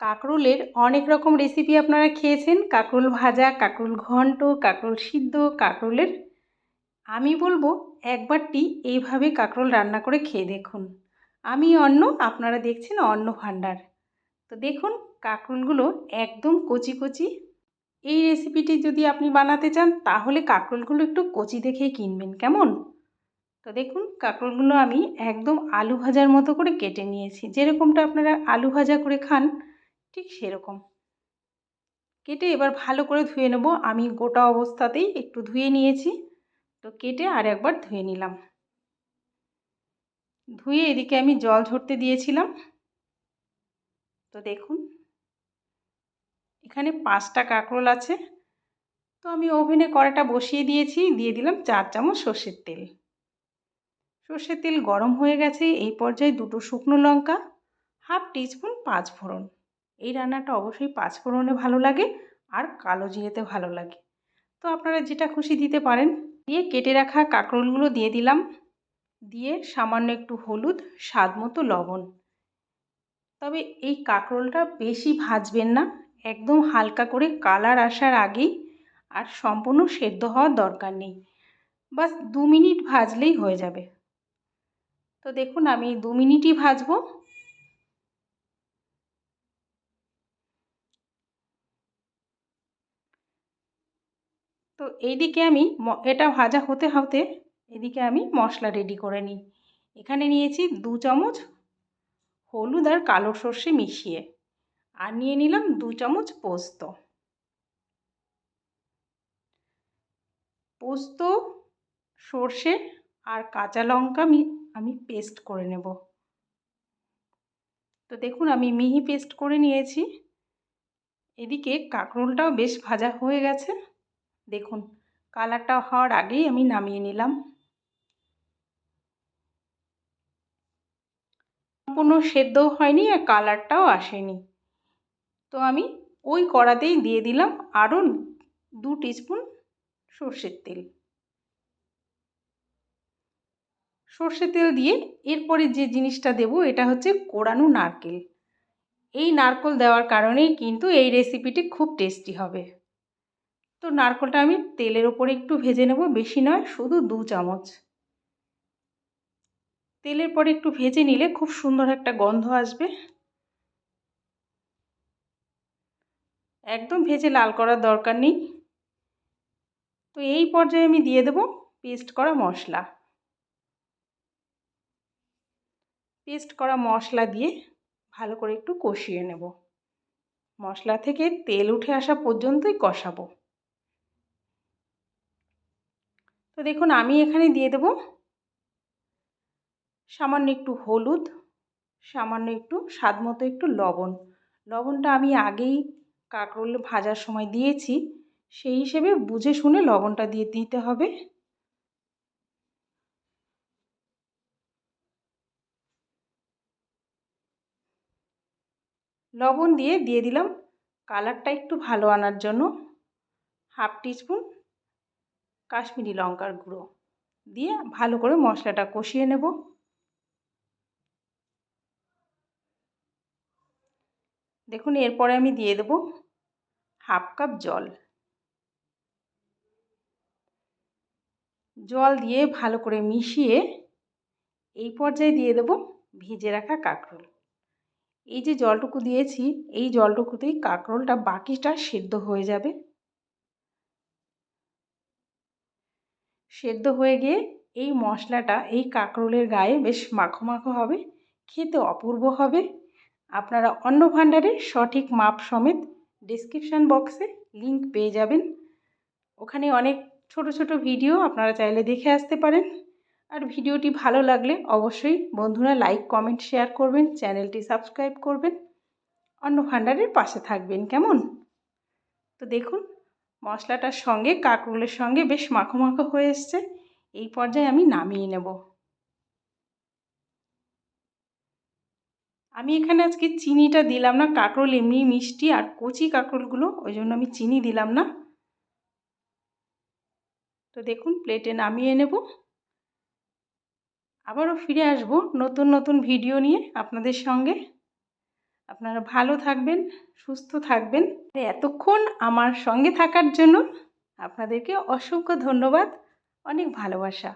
কাঁকরোলের অনেক রকম রেসিপি আপনারা খেয়েছেন। কাঁকরোল ভাজা, কাঁকরোল ঘন্ট, কাঁকরোল সিদ্ধ, কাঁকরোলের আমি বলব একবারটি এইভাবে কাঁকরোল রান্না করে খেয়ে দেখুন। আমি অন্ন, আপনারা দেখছেন অন্ন ভাণ্ডার। তো দেখুন, কাঁকরোলগুলো একদম কচি কচি। এই রেসিপিটি যদি আপনি বানাতে চান, তাহলে কাঁকরোলগুলো একটু কচি দেখেই কিনবেন, কেমন? তো দেখুন, কাঁকরোলগুলো আমি একদম আলু ভাজার মতো করে কেটে নিয়েছি। যেরকমটা আপনারা আলু ভাজা করে খান ঠিক সেরকম। কেটে এবার ভালো করে ধুয়ে নেব। আমি গোটা অবস্থাতেই একটু ধুয়ে নিয়েছি। তো কেটে আর একবার ধুয়ে নিলাম। ধুয়ে এদিকে আমি জল ঝরতে দিয়েছিলাম। তো দেখুন, এখানে পাঁচটা কাঁকরোল আছে। তো আমি ওভেনে কড়াটা বসিয়ে দিয়েছি। দিয়ে দিলাম চার চামচ সর্ষের তেল। সর্ষের তেল গরম হয়ে গেছে। এই পর্যায়ে দুটো শুকনো লঙ্কা, হাফ টিস্পুন পাঁচ ফোড়ন এই রান্নাটা অবশ্যই পাঁচ ফোড়নে ভালো লাগে আর কালো জিরেতে ভালো লাগে। তো আপনারা যেটা খুশি দিতে পারেন। দিয়ে কেটে রাখা কাঁকরোলগুলো দিয়ে দিলাম। দিয়ে সামান্য একটু হলুদ, স্বাদ মতো লবণ। তবে এই কাঁকরোলটা বেশি ভাজবেন না। একদম হালকা করে কালার আসার আগেই আর সম্পূর্ণ সেদ্ধ হওয়ার দরকার নেই। বাস দু মিনিট ভাজলেই হয়ে যাবে। তো দেখুন আমি দু মিনিটই ভাজবো। তো এইদিকে আমি এটা ভাজা হতে হতে এদিকে আমি মশলা রেডি করে নিই। এখানে নিয়েছি দু চামচ হলুদ আর কালো সর্ষে মিশিয়ে আর নিয়ে নিলাম দু চামচ পোস্ত। পোস্ত, সর্ষে আর কাঁচা লঙ্কা আমি আমি পেস্ট করে নেব। তো দেখুন আমি মিহি পেস্ট করে নিয়েছি। এদিকে কাঁকরোলটাও বেশ ভাজা হয়ে গেছে। দেখুন, কালারটা হওয়ার আগেই আমি নামিয়ে নিলাম। সম্পূর্ণ সেদ্ধও হয়নি আর কালারটাও আসেনি। তো আমি ওই কড়াতেই দিয়ে দিলাম আরও দু টিস্পুন সর্ষের তেল। সর্ষে তেল দিয়ে এরপরে যে জিনিসটা দেব এটা হচ্ছে কোরানো নারকেল। এই নারকেল দেওয়ার কারণেই কিন্তু এই রেসিপিটি খুব টেস্টি হবে। তো নারকেলটা আমি তেলের ওপরে একটু ভেজে নেব, বেশি নয়, শুধু দু চামচ। তেলের পরে একটু ভেজে নিলে খুব সুন্দর একটা গন্ধ আসবে। একদম ভেজে লাল করার দরকার নেই। তো এই পর্যায়ে আমি দিয়ে দেব পেস্ট করা মশলা। পেস্ট করা মশলা দিয়ে ভালো করে একটু কষিয়ে নেব। মশলা থেকে তেল উঠে আসা পর্যন্তই কষাবো। তো দেখুন, আমি এখানে দিয়ে দেব সামান্য একটু হলুদ, সামান্য একটু স্বাদ মতো একটু লবণ। লবণটা আমি আগেই কাঁকরোল ভাজার সময় দিয়েছি, সেই হিসেবে বুঝে শুনে লবণটা দিয়ে দিতে হবে। লবণ দিয়ে দিয়ে দিলাম কালারটা একটু ভালো আনার জন্য। হাফ টিস্পুন কাশ্মীরি লঙ্কার গুঁড়ো দিয়ে ভালো করে মশলাটা কষিয়ে নেব। দেখুন, এরপরে আমি দিয়ে দেব হাফ কাপ জল। জল দিয়ে ভালো করে মিশিয়ে এই পর্যায়ে দিয়ে দেব ভিজে রাখা কাঁকরোল। এই যে জলটুকু দিয়েছি, এই জলটুকুতেই কাঁকরোলটা বাকিটা সেদ্ধ হয়ে যাবে। সেদ্ধ হয়ে গিয়ে এই মশলাটা, এই কাঁকরোলের গায়ে বেশ মাখো মাখো হবে, খেতে অপূর্ব হবে। আপনারা অন্ন ভাণ্ডারের সঠিক মাপ সমেত ডিসক্রিপশান বক্সে লিংক পেয়ে যাবেন। ওখানে অনেক ছোট ছোট ভিডিও আপনারা চাইলে দেখে আসতে পারেন। আর ভিডিওটি ভালো লাগলে অবশ্যই বন্ধুরা লাইক কমেন্ট শেয়ার করবেন, চ্যানেলটি সাবস্ক্রাইব করবেন। অন্ন ভাণ্ডারের পাশে থাকবেন, কেমন? তো দেখুন মশলাটার সঙ্গে, কাঁকরোলের সঙ্গে বেশ মাখো মাখো হয়ে এসছে। এই পর্যায়ে আমি নামিয়ে নেব। আমি এখানে আজকে চিনিটা দিলাম না, কাঁকরোল এমনি মিষ্টি আর কচি কাঁকরোলগুলো, ওই জন্য আমি চিনি দিলাম না। তো দেখুন, প্লেটে নামিয়ে নেব। আবারও ফিরে আসব নতুন নতুন ভিডিও নিয়ে আপনাদের সঙ্গে। আপনারা ভালো থাকবেন, সুস্থ থাকবেন। এতক্ষণ আমার সঙ্গে থাকার জন্য আপনাদেরকে অসংখ্য ধন্যবাদ, অনেক ভালোবাসা।